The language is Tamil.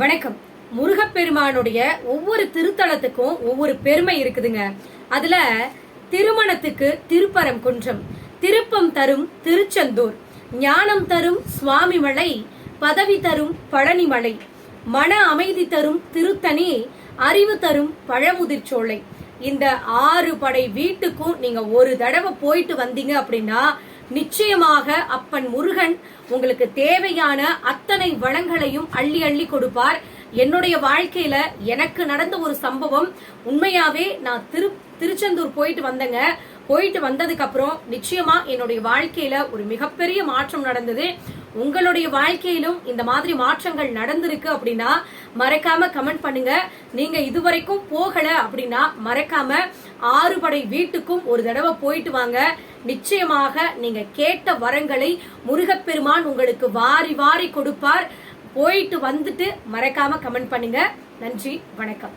வணக்கம். முருகப்பெருமானுடைய ஒவ்வொரு திருத்தலத்துக்கும் ஒவ்வொரு பெருமை இருக்குதுங்க. அதுல திருமணத்துக்கு திருப்பரம் குன்றம் திருப்பம் தரும் திருச்செந்தூர் ஞானம் தரும் சுவாமிமலை பதவி தரும் பழனிமலை மன அமைதி தரும் திருத்தணி அறிவு தரும் பழமுதிர்ச்சோலை. இந்த ஆறு படை வீட்டுக்கும் நீங்க ஒரு தடவை போயிட்டு வந்தீங்க அப்படின்னா நிச்சயமாக அப்பன் முருகன் உங்களுக்கு தேவையான அத்தனை வளங்களையும் அள்ளி அள்ளி கொடுப்பார். என்னுடைய வாழ்க்கையில எனக்கு நடந்த ஒரு சம்பவம் உண்மையாவே நான் திரு திருச்செந்தூர் போயிட்டு வந்தேங்க. போயிட்டு வந்ததுக்கு அப்புறம் நிச்சயமா என்னுடைய வாழ்க்கையில ஒரு மிகப்பெரிய மாற்றம் நடந்தது. உங்களுடைய வாழ்க்கையிலும் இந்த மாதிரி மாற்றங்கள் நடந்திருக்கு அப்படின்னா மறக்காம கமெண்ட் பண்ணுங்க. நீங்க இதுவரைக்கும் போகல அப்படின்னா மறக்காம ஆறுபடை வீட்டுக்கும் ஒரு தடவை போயிட்டு வாங்க. நிச்சயமாக நீங்க கேட்ட வரங்களை முருகப்பெருமான் உங்களுக்கு வாரி வாரி கொடுப்பார். போயிட்டு வந்துட்டு மறக்காம கமெண்ட் பண்ணுங்க. நன்றி வணக்கம்.